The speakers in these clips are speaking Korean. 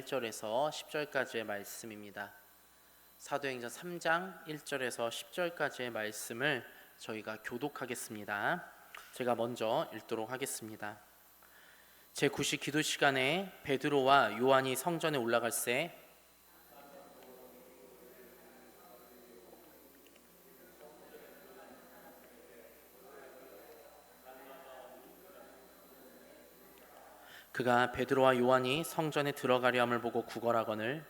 1절에서 10절까지의 말씀입니다. 사도행전 3장 1절에서 10절까지의 말씀을 저희가 교독하겠습니다. 제가 먼저 읽도록 하겠습니다. 제9시 기도 시간에 베드로와 요한이 성전에 올라갈새 그가 베드로와 요한이 성전에 들어가려 함을 보고 구걸하거늘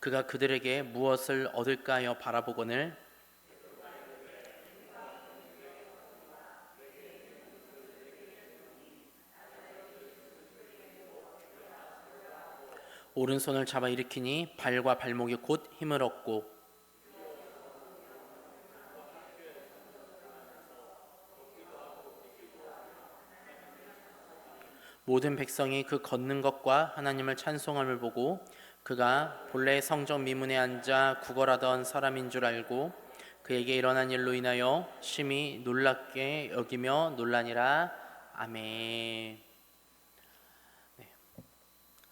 그가 그들에게 무엇을 얻을까 하여 바라보거늘 오른손을 잡아 일으키니 발과 발목이 곧 힘을 얻고 모든 백성이 그 걷는 것과 하나님을 찬송함을 보고 그가 본래 성전 미문에 앉아 구걸하던 사람인 줄 알고 그에게 일어난 일로 인하여 심히 놀랍게 여기며 놀라니라 아멘. 네.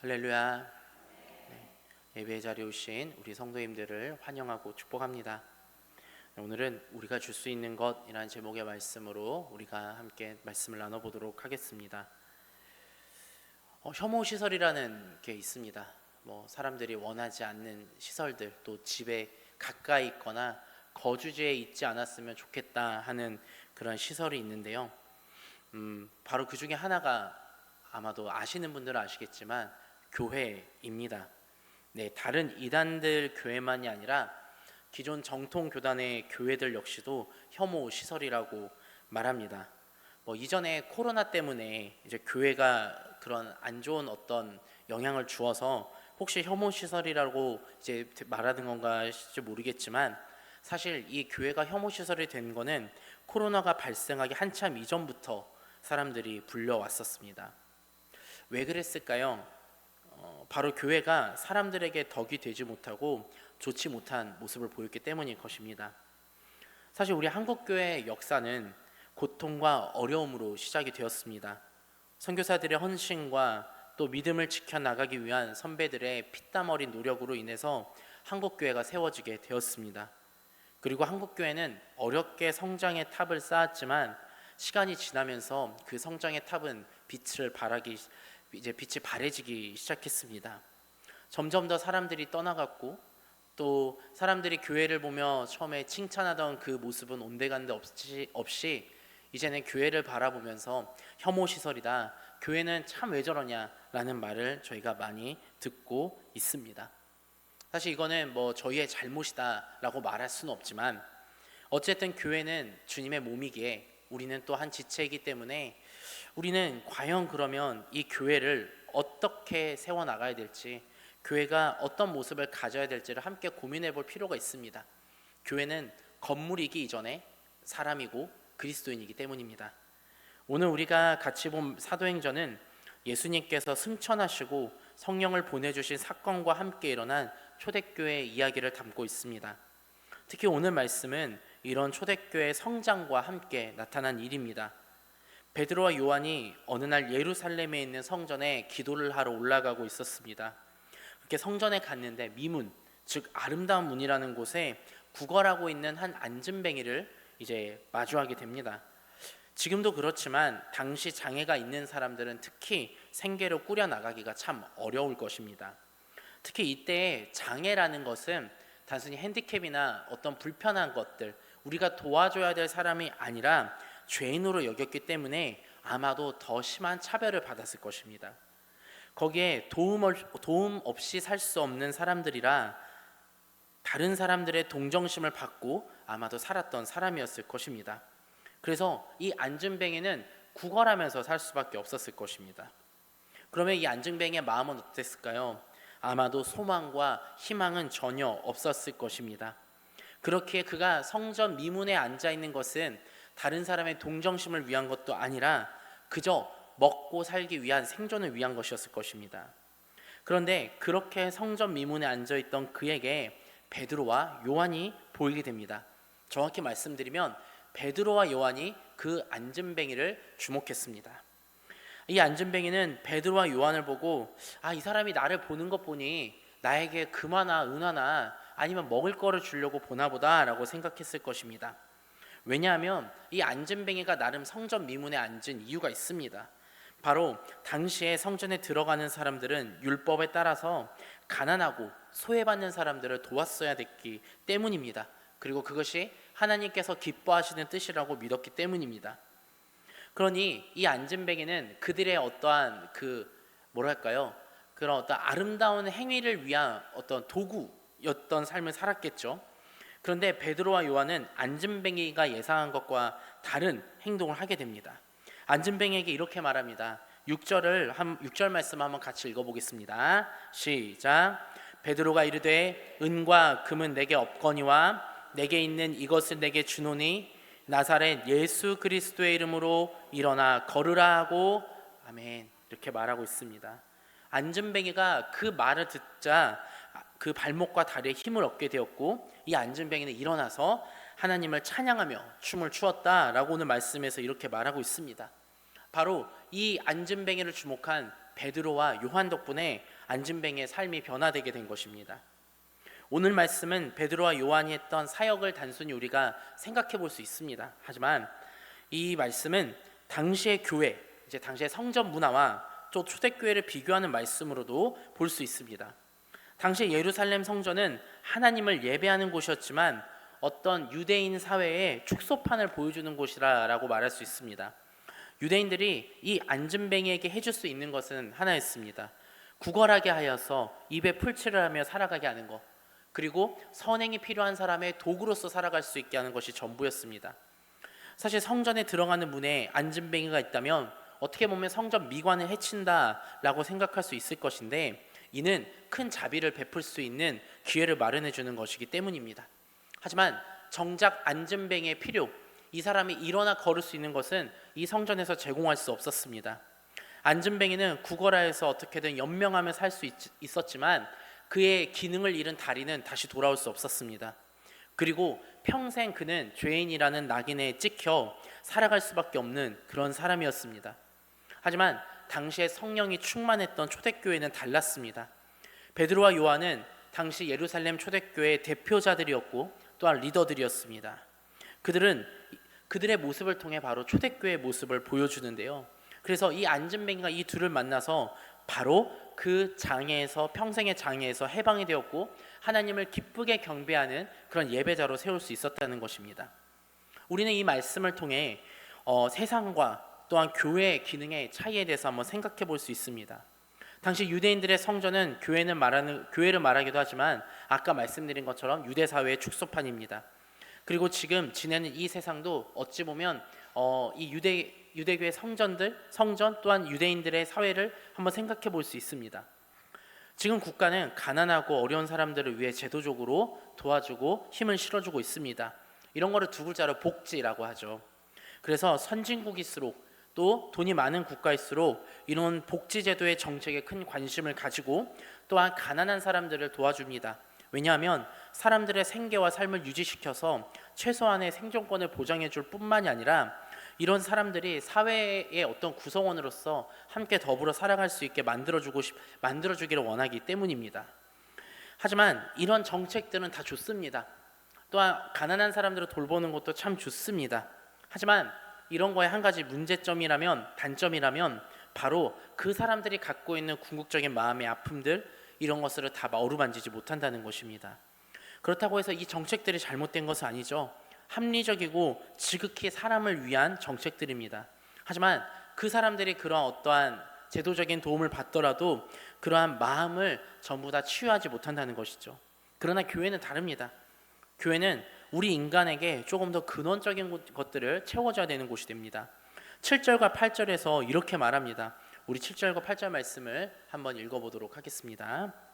할렐루야. 네. 예배 자리에 오신 우리 성도님들을 환영하고 축복합니다. 오늘은 우리가 줄 수 있는 것이라는 제목의 말씀으로 우리가 함께 말씀을 나눠보도록 하겠습니다. 어, 혐오 시설이라는 게 있습니다. 뭐 사람들이 원하지 않는 시설들 또 집에 가까이 있거나 거주지에 있지 않았으면 좋겠다 하는 그런 시설이 있는데요. 음, 바로 그 중에 하나가 아마도 아시는 분들은 아시겠지만 교회입니다. 네, 다른 이단들 교회만이 아니라 기존 정통 교단의 교회들 역시도 혐오 시설이라고 말합니다. 뭐 이전에 코로나 때문에 이제 교회가 그런 안 좋은 어떤 영향을 주어서 혹시 혐오 시설이라고 이제 말하는 건가 모르겠지만 사실 이 교회가 혐오 시설이 된 거는 코로나가 발생하기 한참 이전부터 사람들이 불려왔었습니다. 왜 그랬을까요? 어, 바로 교회가 사람들에게 덕이 되지 못하고 좋지 못한 모습을 보였기 때문일 것입니다. 사실 우리 한국 교회의 역사는 고통과 어려움으로 시작이 되었습니다. 선교사들의 헌신과 또 믿음을 지켜 나가기 위한 선배들의 피땀 어린 노력으로 인해서 한국 교회가 세워지게 되었습니다. 그리고 한국 교회는 어렵게 성장의 탑을 쌓았지만 시간이 지나면서 그 성장의 탑은 빛을 발하기 이제 빛이 바래지기 시작했습니다. 점점 더 사람들이 떠나갔고 또 사람들이 교회를 보며 처음에 칭찬하던 그 모습은 온데간데 없이, 없이 이제는 교회를 바라보면서 혐오 시설이다. 교회는 참 왜 저러냐라는 말을 저희가 많이 듣고 있습니다. 사실 이거는 뭐 저희의 잘못이다라고 말할 수는 없지만 어쨌든 교회는 주님의 몸이기에 우리는 또 한 지체이기 때문에 우리는 과연 그러면 이 교회를 어떻게 세워 나가야 될지 교회가 어떤 모습을 가져야 될지를 함께 고민해 볼 필요가 있습니다. 교회는 건물이기 이전에 사람이고 그리스도인이기 때문입니다. 오늘 우리가 같이 본 사도행전은 예수님께서 승천하시고 성령을 보내주신 사건과 함께 일어난 초대교회 이야기를 담고 있습니다. 특히 오늘 말씀은 이런 초대교회 성장과 함께 나타난 일입니다. 베드로와 요한이 어느 날 예루살렘에 있는 성전에 기도를 하러 올라가고 있었습니다. 그렇게 성전에 갔는데 미문, 즉 아름다운 문이라는 곳에 구걸하고 있는 한 안진뱅이를 이제 마주하게 됩니다. 지금도 그렇지만 당시 장애가 있는 사람들은 특히 생계로 꾸려 나가기가 참 어려울 것입니다. 특히 이때 장애라는 것은 단순히 핸디캡이나 어떤 불편한 것들 우리가 도와줘야 될 사람이 아니라 죄인으로 여겼기 때문에 아마도 더 심한 차별을 받았을 것입니다. 거기에 도움, 도움 없이 살 수 없는 사람들이라 다른 사람들의 동정심을 받고 아마도 살았던 사람이었을 것입니다. 그래서 이 안증뱅이는 구걸하면서 살 수밖에 없었을 것입니다. 그러면 이 안증뱅이의 마음은 어땠을까요? 아마도 소망과 희망은 전혀 없었을 것입니다. 그렇게 그가 성전 미문에 앉아 있는 것은 다른 사람의 동정심을 위한 것도 아니라 그저 먹고 살기 위한 생존을 위한 것이었을 것입니다. 그런데 그렇게 성전 미문에 앉아 있던 그에게 베드로와 요한이 보이게 됩니다. 정확히 말씀드리면 베드로와 요한이 그 안전뱅이를 주목했습니다. 이 안전뱅이는 베드로와 요한을 보고 아 이 사람이 나를 보는 것 보니 나에게 금하나 은하나 아니면 먹을 거를 주려고 보나 보다라고 생각했을 것입니다. 왜냐하면 이 안전뱅이가 나름 성전 미문에 앉은 이유가 있습니다. 바로 당시에 성전에 들어가는 사람들은 율법에 따라서 가난하고 소외받는 사람들을 도왔어야 됐기 때문입니다. 그리고 그것이 하나님께서 기뻐하시는 뜻이라고 믿었기 때문입니다. 그러니 이 안전뱅이는 그들의 어떠한 그 뭐랄까요? 그런 어떤 아름다운 행위를 위한 어떤 도구였던 삶을 살았겠죠. 그런데 베드로와 요한은 안전뱅이가 예상한 것과 다른 행동을 하게 됩니다. 안전뱅이에게 이렇게 말합니다. 6절을 한 6절 말씀 한번 같이 읽어 보겠습니다. 시작. 베드로가 이르되 은과 금은 내게 없거니와 내게 있는 이것을 내게 주노니 나사렛 예수 그리스도의 이름으로 일어나 걸으라 하고 아멘 이렇게 말하고 있습니다. 안전뱅이가 그 말을 듣자 그 발목과 다리에 힘을 얻게 되었고 이 안전뱅이는 일어나서 하나님을 찬양하며 춤을 추었다라고 오늘 말씀에서 이렇게 말하고 있습니다. 바로 이 안전뱅이를 주목한 베드로와 요한 덕분에 안전뱅이의 삶이 변화되게 된 것입니다. 오늘 말씀은 베드로와 요한이 했던 사역을 단순히 우리가 생각해 볼 수 있습니다. 하지만 이 말씀은 당시의 교회, 이제 당시의 성전 문화와 또 초대교회를 비교하는 말씀으로도 볼 수 있습니다. 당시 예루살렘 성전은 하나님을 예배하는 곳이었지만 어떤 유대인 사회의 축소판을 보여주는 곳이라고 말할 수 있습니다. 유대인들이 이 안전뱅이에게 해줄 수 있는 것은 하나였습니다. 구걸하게 하여서 입에 풀칠을 하며 살아가게 하는 것, 그리고 선행이 필요한 사람의 도구로서 살아갈 수 있게 하는 것이 전부였습니다. 사실 성전에 들어가는 문에 안전뱅이가 있다면 어떻게 보면 성전 미관을 해친다라고 생각할 수 있을 것인데 이는 큰 자비를 베풀 수 있는 기회를 마련해 주는 것이기 때문입니다. 하지만 정작 안전뱅이의 필요, 이 사람이 일어나 걸을 수 있는 것은 이 성전에서 제공할 수 없었습니다. 안전뱅이는 구걸하여서 어떻게든 연명하며 살 수 있었지만 그의 기능을 잃은 다리는 다시 돌아올 수 없었습니다. 그리고 평생 그는 죄인이라는 낙인에 찍혀 살아갈 수밖에 없는 그런 사람이었습니다. 하지만 당시에 성령이 충만했던 초대교회는 달랐습니다. 베드로와 요한은 당시 예루살렘 초대교회의 대표자들이었고 또한 리더들이었습니다. 그들은 그들의 모습을 통해 바로 초대교회의 모습을 보여주는데요. 그래서 이 안전뱅이가 이 둘을 만나서 바로 그 장애에서 평생의 장애에서 해방이 되었고 하나님을 기쁘게 경배하는 그런 예배자로 세울 수 있었다는 것입니다. 우리는 이 말씀을 통해 어, 세상과 또한 교회의 기능의 차이에 대해서 한번 생각해 볼 수 있습니다. 당시 유대인들의 성전은 교회는 말하는 교회를 말하기도 하지만 아까 말씀드린 것처럼 유대 사회의 축소판입니다. 그리고 지금 지내는 이 세상도 어찌 보면 어, 이 유대 유대교의 성전들 성전 또한 유대인들의 사회를 한번 생각해 볼 수 있습니다. 지금 국가는 가난하고 어려운 사람들을 위해 제도적으로 도와주고 힘을 실어주고 있습니다. 이런 거를 두 글자로 복지라고 하죠. 그래서 선진국일수록 또 돈이 많은 국가일수록 이런 복지 제도의 정책에 큰 관심을 가지고 또한 가난한 사람들을 도와줍니다. 왜냐하면 사람들의 생계와 삶을 유지시켜서 최소한의 생존권을 보장해 줄 뿐만이 아니라 이런 사람들이 사회의 어떤 구성원으로서 함께 더불어 살아갈 수 있게 만들어주고 싶, 만들어주기를 원하기 때문입니다. 하지만 이런 정책들은 다 좋습니다. 또한 가난한 사람들을 돌보는 것도 참 좋습니다. 하지만 이런 거에 한 가지 문제점이라면 단점이라면 바로 그 사람들이 갖고 있는 궁극적인 마음의 아픔들 이런 것을 다 어루만지지 못한다는 것입니다. 그렇다고 해서 이 정책들이 잘못된 것은 아니죠. 합리적이고 지극히 사람을 위한 정책들입니다. 하지만 그 사람들이 그러한 어떠한 제도적인 도움을 받더라도 그러한 마음을 전부 다 치유하지 못한다는 것이죠. 그러나 교회는 다릅니다. 교회는 우리 인간에게 조금 더 근원적인 것들을 채워줘야 되는 곳이 됩니다. 7절과 8절에서 이렇게 말합니다. 우리 7절과 8절 말씀을 한번 읽어보도록 하겠습니다.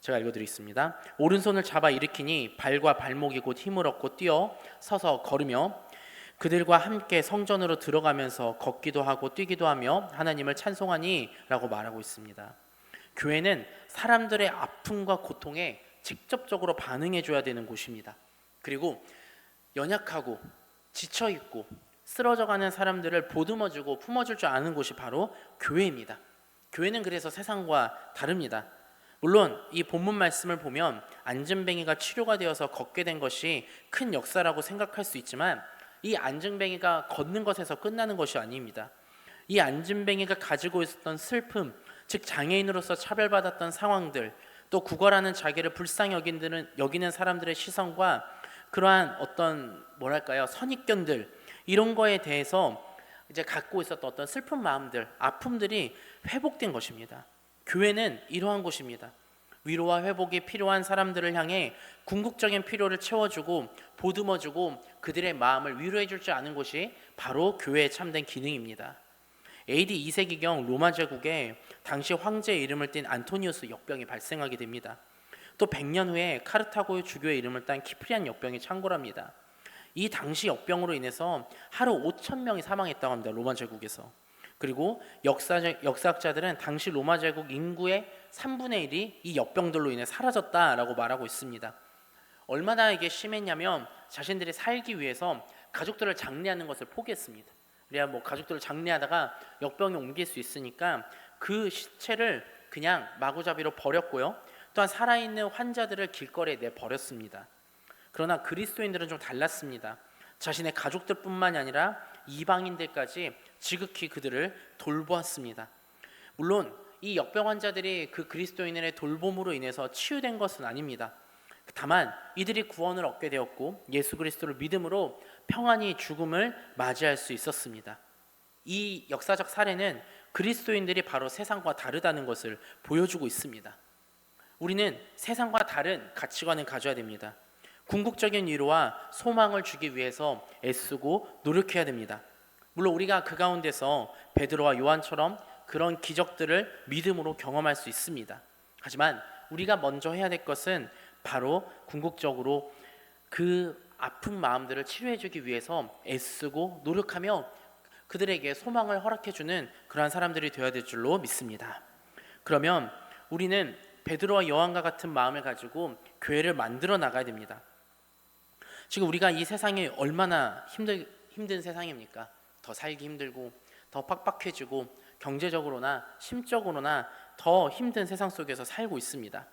제가 읽어드리겠습니다. 오른손을 잡아 일으키니 발과 발목이 곧 힘을 얻고 뛰어 서서 걸으며 그들과 함께 성전으로 들어가면서 걷기도 하고 뛰기도 하며 하나님을 찬송하니라고 말하고 있습니다. 교회는 사람들의 아픔과 고통에 직접적으로 반응해 줘야 되는 곳입니다. 그리고 연약하고 지쳐 있고 쓰러져 가는 사람들을 보듬어 주고 품어 줄 줄 아는 곳이 바로 교회입니다. 교회는 그래서 세상과 다릅니다. 물론 이 본문 말씀을 보면 안전뱅이가 치료가 되어서 걷게 된 것이 큰 역사라고 생각할 수 있지만 이 안전뱅이가 걷는 것에서 끝나는 것이 아닙니다. 이 안전뱅이가 가지고 있었던 슬픔, 즉 장애인으로서 차별받았던 상황들, 또 구걸하는 자기를 불쌍히 여기는, 여기는 사람들의 시선과 그러한 어떤 뭐랄까요 선입견들 이런 거에 대해서 이제 갖고 있었던 어떤 슬픈 마음들, 아픔들이 회복된 것입니다. 교회는 이러한 곳입니다. 위로와 회복이 필요한 사람들을 향해 궁극적인 필요를 채워주고 보듬어주고 그들의 마음을 위로해줄 줄 아는 곳이 바로 교회의 참된 기능입니다. AD 2세기경 로마 제국에 당시 황제의 이름을 띤 안토니우스 역병이 발생하게 됩니다. 또 100년 후에 카르타고의 주교의 이름을 딴 키프리안 역병이 창궐합니다. 이 당시 역병으로 인해서 하루 5천 명이 사망했다고 합니다. 로마 제국에서. 그리고 역사 역사학자들은 당시 로마 제국 인구의 3분의 1이 이 역병들로 인해 사라졌다라고 말하고 있습니다. 얼마나 이게 심했냐면 자신들이 살기 위해서 가족들을 장례하는 것을 포기했습니다. 그래야 뭐 가족들을 장례하다가 역병이 옮길 수 있으니까 그 시체를 그냥 마구잡이로 버렸고요. 또한 살아있는 환자들을 길거리에 내 버렸습니다. 그러나 그리스도인들은 좀 달랐습니다. 자신의 가족들뿐만이 아니라 이방인들까지 지극히 그들을 돌보았습니다. 물론 이 역병 환자들이 그 그리스도인의 돌봄으로 인해서 치유된 것은 아닙니다. 다만 이들이 구원을 얻게 되었고 예수 그리스도를 믿음으로 평안히 죽음을 맞이할 수 있었습니다. 이 역사적 사례는 그리스도인들이 바로 세상과 다르다는 것을 보여주고 있습니다. 우리는 세상과 다른 가치관을 가져야 됩니다. 궁극적인 위로와 소망을 주기 위해서 애쓰고 노력해야 됩니다. 물론 우리가 그 가운데서 베드로와 요한처럼 그런 기적들을 믿음으로 경험할 수 있습니다. 하지만 우리가 먼저 해야 될 것은 바로 궁극적으로 그 아픈 마음들을 치료해 주기 위해서 애쓰고 노력하며 그들에게 소망을 허락해 주는 그러한 사람들이 되어야 될 줄로 믿습니다. 그러면 우리는 베드로와 요한과 같은 마음을 가지고 교회를 만들어 나가야 됩니다. 지금 우리가 이 세상이 얼마나 힘들, 힘든 세상입니까? 더 살기 힘들고 더 팍팍해지고 경제적으로나 심적으로나 더 힘든 세상 속에서 살고 있습니다.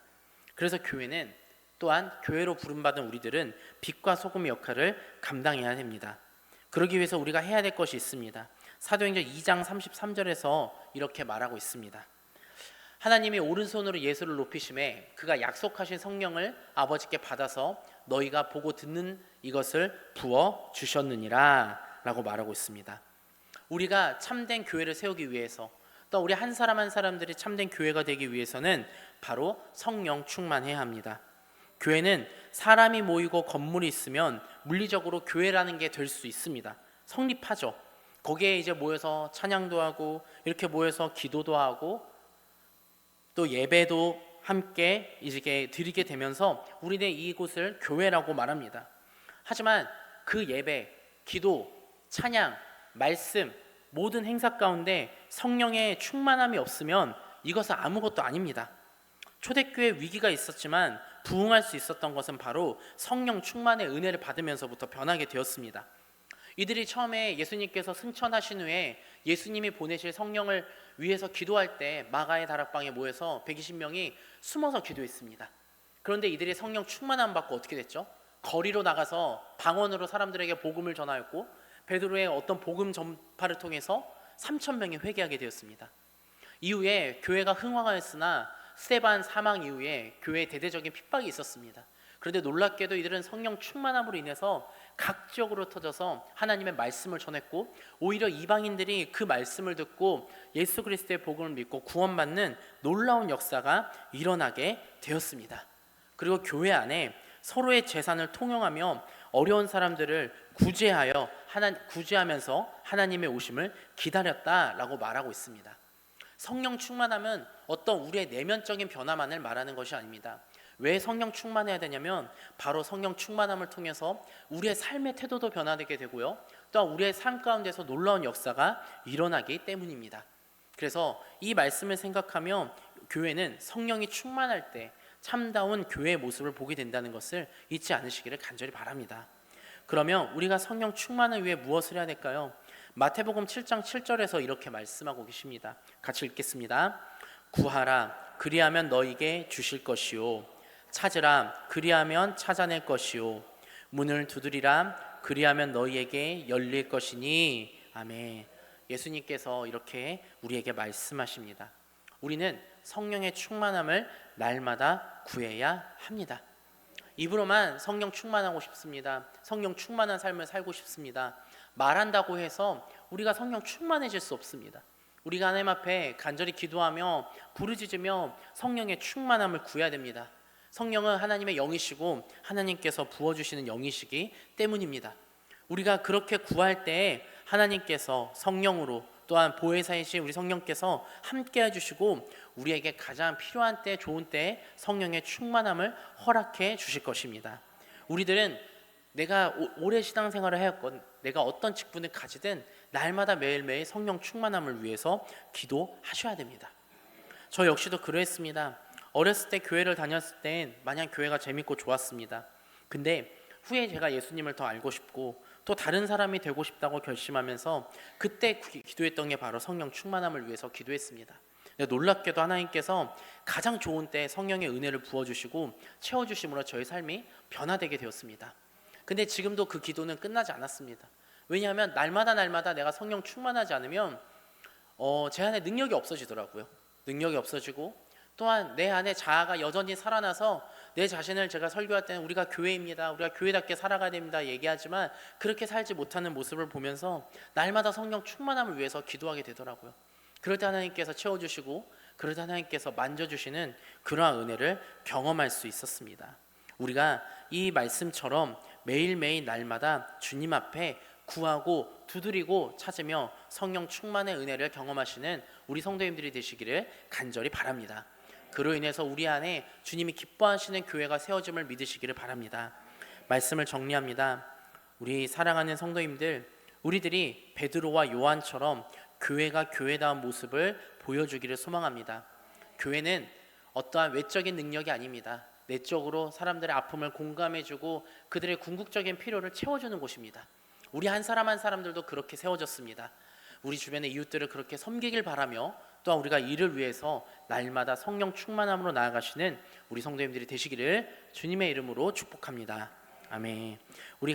그래서 교회는 또한 교회로 부름받은 우리들은 빛과 소금의 역할을 감당해야 됩니다. 그러기 위해서 우리가 해야 될 것이 있습니다. 사도행전 2장 33절에서 이렇게 말하고 있습니다. 하나님이 오른손으로 예수를 높이심에 그가 약속하신 성령을 아버지께 받아서 너희가 보고 듣는 이것을 부어 주셨느니라 라고 말하고 있습니다. 우리가 참된 교회를 세우기 위해서 또 우리 한 사람 한 사람들이 참된 교회가 되기 위해서는 바로 성령 충만해야 합니다. 교회는 사람이 모이고 건물이 있으면 물리적으로 교회라는 게 될 수 있습니다. 성립하죠. 거기에 이제 모여서 찬양도 하고 이렇게 모여서 기도도 하고 또 예배도 함께 이렇게 드리게 되면서 우리는 이곳을 교회라고 말합니다. 하지만 그 예배, 기도, 찬양, 말씀 모든 행사 가운데 성령의 충만함이 없으면 이것은 아무것도 아닙니다. 초대교회 위기가 있었지만 부흥할 수 있었던 것은 바로 성령 충만의 은혜를 받으면서부터 변하게 되었습니다. 이들이 처음에 예수님께서 승천하신 후에 예수님이 보내실 성령을 위해서 기도할 때 마가의 다락방에 모여서 120명이 숨어서 기도했습니다. 그런데 이들이 성령 충만함 받고 어떻게 됐죠? 거리로 나가서 방언으로 사람들에게 복음을 전하였고 베드로의 어떤 복음 전파를 통해서 3천 명이 회개하게 되었습니다. 이후에 교회가 흥황하였으나 스테반 사망 이후에 교회에 대대적인 핍박이 있었습니다. 그런데 놀랍게도 이들은 성령 충만함으로 인해서 각적으로 터져서 하나님의 말씀을 전했고 오히려 이방인들이 그 말씀을 듣고 예수 그리스도의 복음을 믿고 구원받는 놀라운 역사가 일어나게 되었습니다. 그리고 교회 안에 서로의 재산을 통용하며 어려운 사람들을 구제하여 하나 구제하면서 하나님의 오심을 기다렸다라고 말하고 있습니다. 성령 충만하면 어떤 우리의 내면적인 변화만을 말하는 것이 아닙니다. 왜 성령 충만해야 되냐면 바로 성령 충만함을 통해서 우리의 삶의 태도도 변화되게 되고요. 또 우리의 삶 가운데서 놀라운 역사가 일어나기 때문입니다. 그래서 이 말씀을 생각하며 교회는 성령이 충만할 때 참다운 교회의 모습을 보게 된다는 것을 잊지 않으시기를 간절히 바랍니다. 그러면 우리가 성령 충만을 위해 무엇을 해야 될까요? 마태복음 7장 7절에서 이렇게 말씀하고 계십니다. 같이 읽겠습니다. 구하라 그리하면 너에게 주실 것이요 찾으라 그리하면 찾아낼 것이요 문을 두드리라 그리하면 너희에게 열릴 것이니 아멘. 예수님께서 이렇게 우리에게 말씀하십니다. 우리는 성령의 충만함을 날마다 구해야 합니다. 입으로만 성령 충만하고 싶습니다. 성령 충만한 삶을 살고 싶습니다. 말한다고 해서 우리가 성령 충만해질 수 없습니다. 우리가 하나님 앞에 간절히 기도하며 부르짖으며 성령의 충만함을 구해야 됩니다. 성령은 하나님의 영이시고 하나님께서 부어주시는 영이시기 때문입니다. 우리가 그렇게 구할 때 하나님께서 성령으로 또한 보혜사이신 우리 성령께서 함께 해주시고 우리에게 가장 필요한 때 좋은 때에 성령의 충만함을 허락해 주실 것입니다. 우리들은 내가 오- 오래 신앙생활을 하였건 내가 어떤 직분을 가지든 날마다 매일매일 성령 충만함을 위해서 기도하셔야 됩니다. 저 역시도 그러했습니다. 어렸을 때 교회를 다녔을 땐 마냥 교회가 재밌고 좋았습니다. 근데 후에 제가 예수님을 더 알고 싶고 또 다른 사람이 되고 싶다고 결심하면서 그때 기- 기도했던 게 바로 성령 충만함을 위해서 기도했습니다. 놀랍게도 하나님께서 가장 좋은 때 성령의 은혜를 부어주시고 채워주심으로 저의 삶이 변화되게 되었습니다. 근데 지금도 그 기도는 끝나지 않았습니다. 왜냐하면 날마다 날마다 내가 성령 충만하지 않으면 어, 제 안에 능력이 없어지더라고요. 능력이 없어지고 또한 내 안에 자아가 여전히 살아나서 내 자신을 제가 설교할 때는 우리가 교회입니다. 우리가 교회답게 살아가야 됩니다. 얘기하지만 그렇게 살지 못하는 모습을 보면서 날마다 성령 충만함을 위해서 기도하게 되더라고요. 그럴 때 하나님께서 채워주시고 그럴 때 하나님께서 만져주시는 그러한 은혜를 경험할 수 있었습니다. 우리가 이 말씀처럼 매일매일 날마다 주님 앞에 구하고 두드리고 찾으며 성령 충만의 은혜를 경험하시는 우리 성도님들이 되시기를 간절히 바랍니다. 그로 인해서 우리 안에 주님이 기뻐하시는 교회가 세워짐을 믿으시기를 바랍니다. 말씀을 정리합니다. 우리 사랑하는 성도님들, 우리들이 베드로와 요한처럼 교회가 교회다운 모습을 보여주기를 소망합니다. 교회는 어떠한 외적인 능력이 아닙니다. 내적으로 사람들의 아픔을 공감해주고 그들의 궁극적인 필요를 채워주는 곳입니다. 우리 한 사람 한 사람들도 그렇게 세워졌습니다. 우리 주변의 이웃들을 그렇게 섬기길 바라며 또한 우리가 이를 위해서 날마다 성령 충만함으로 나아가시는 우리 성도님들이 되시기를 주님의 이름으로 축복합니다. 아멘. 우리